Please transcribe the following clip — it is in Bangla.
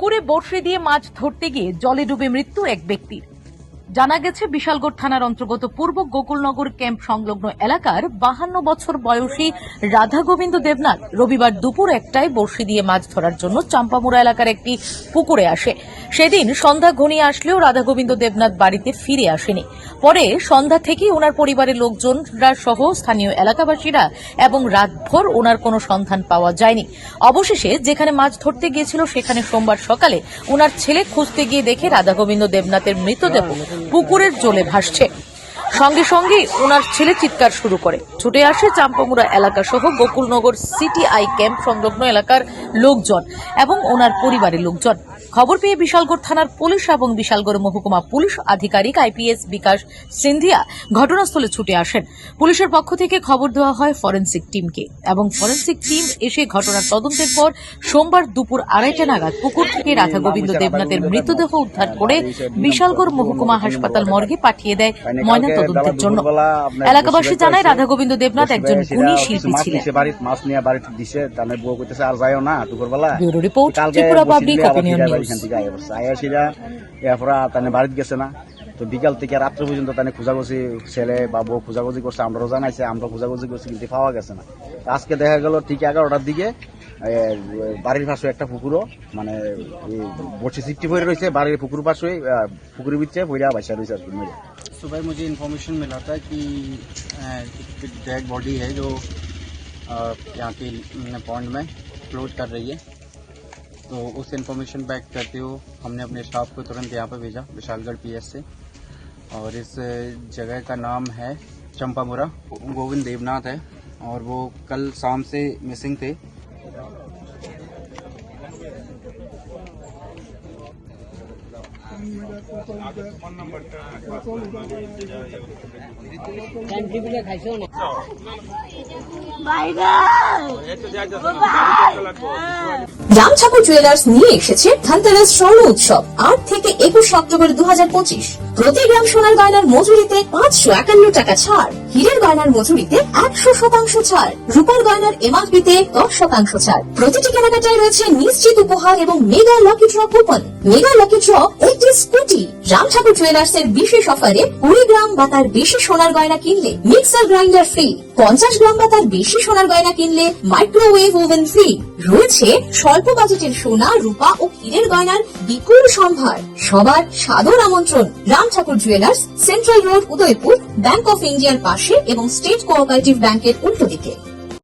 পুকুরে বর্ষে দিয়ে মাছ ধরতে গিয়ে জলে ডুবে মৃত্যু এক ব্যক্তির। জানা গেছে, বিশালগড় থানার অন্তর্গত পূর্ব গোকুলনগর ক্যাম্প সংলগ্ন এলাকার বাহান্ন বছর বয়সী রাধা গোবিন্দ দেবনাথ রবিবার দুপুর একটায় বর্ষি দিয়ে মাছ ধরার জন্য চাম্পামুড়া এলাকার একটি পুকুরে আসে। সেদিন সন্ধ্যা ঘনিয়ে আসলেও রাধা গোবিন্দ দেবনাথ বাড়িতে ফিরে আসেনি। পরে সন্ধ্যা থেকেই ওনার পরিবারের লোকজনরা সহ স্থানীয় এলাকাবাসীরা এবং রাতভর ওনার কোনো সন্ধান পাওয়া যায়নি। অবশেষে যেখানে মাছ ধরতে গিয়েছিল, সেখানে সোমবার সকালে ওনার ছেলে খুঁজতে গিয়ে দেখে রাধা গোবিন্দ দেবনাথের মৃতদেহ পুকুরের জলে ভাসছে। সঙ্গে সঙ্গে ওনার ছেলে চিৎকার শুরু করে। ছুটে আসে চাম্পামুড়া এলাকা সহ গোকুলনগর সিটি আই ক্যাম্প সংলগ্ন এলাকার লোকজন এবং ওনার পরিবারের লোকজন। খবর পেয়ে বিশালগড় থানার পুলিশ এবং বিশালগড় মহকুমা পুলিশ আধিকারিক আইপিএস বিকাশ সিন্ধিয়া ঘটনাস্থলে ছুটে আসেন। পুলিশের পক্ষ থেকে খবর দেওয়া হয় ফরেনসিক টিমকে এবং ফরেন্সিক টিম এসে ঘটনার তদন্তের পর সোমবার দুপুর আড়াইটা নাগাদ পুকুর থেকে রাধা গোবিন্দ দেবনাথের মৃতদেহ উদ্ধার করে বিশালগড় মহকুমা হাসপাতাল মর্গে পাঠিয়ে দেয় ময়নাতদন্তের জন্য এলাকাবাসী জানায় রাধা গোবিন্দ দেবনাথ একজন গুণী শিল্পী ছিলেন। বাড়ির মাছ নিয়ে বাড়িতে দিছে তাহলে বউ কইতেছে আর যাইও না দুপুরবেলা। Bureau report Tripura public opinion news এরপর বাড়িতে গেছে না। তো বিকাল থেকে রাত্রে পর্যন্ত তানে খোঁজাখুঁজি ছেলে বা বউ খোঁজাখুঁজি করছে আমরাও জানাইছে আমরা খোঁজাখুঁজি করছি কিন্তু পাওয়া গেছে না। আজকে দেখা গেল ঠিক এগারোটার দিকে বাড়ির পাশে একটা পুকুরও মানে বসে সিফটি পড়ে রয়েছে বাড়ির পুকুর পাশে পুকুরের ভিতরে পড়ে বাইসা রয়েছে আর কি। सुबह मुझे इन्फॉर्मेशन मिला था कि एक डेड बॉडी है जो यहाँ के पॉन्ड में फ्लोट कर रही है। तो उस इन्फॉर्मेशन बैक करते हुए हमने अपने स्टाफ को तुरंत यहाँ पर भेजा, विशालगढ़ पीएस से। और इस जगह का नाम है चंपामुरा, गोविंद देवनाथ है। और वो कल शाम से मिसिंग थे। রাম ঠাকুর জুয়েলার্স নিয়ে এসেছে ধনতেরাস স্বর্ণ উৎসব। আট থেকে একুশ অক্টোবর দু হাজার পঁচিশ। প্রতি গ্রাম সোনার গয়নার মজুরিতে পাঁচশো একান্ন টাকা ছাড়। হীরের গয়নার মজুরিতে একশো শতাংশ ছাড়। রূপার গয়নার এমআরপিতে দশ শতাংশ ছাড়। প্রতিটি কেনাকাটায় রয়েছে নিশ্চিত উপহার এবং mega lucky draw coupon. Mega lucky draw একটি স্কুটি রাম ঠাকুর জুয়েলার্স এর বিশেষ অফারে কুড়ি গ্রাম বা তার বেশি সোনার গয়না কিনলে মিক্সার গ্রাইন্ডার ফ্রি পঞ্চাশ গ্রাম বা তার বেশি সোনার গয়না কিনলে মাইক্রোওয়েভ ওভেন ফ্রি রয়েছে স্বল্প বাজেটের সোনা, রূপা ও হীরের গয়নার বিপুল সম্ভার। সবার সাদর আমন্ত্রণ। Ram Thakur jewellers central road Udaipur bank of ইন্ডিয়ার পাশে এবং স্টেট কোঅপারেটিভ ব্যাংকের উল্টো দিকে।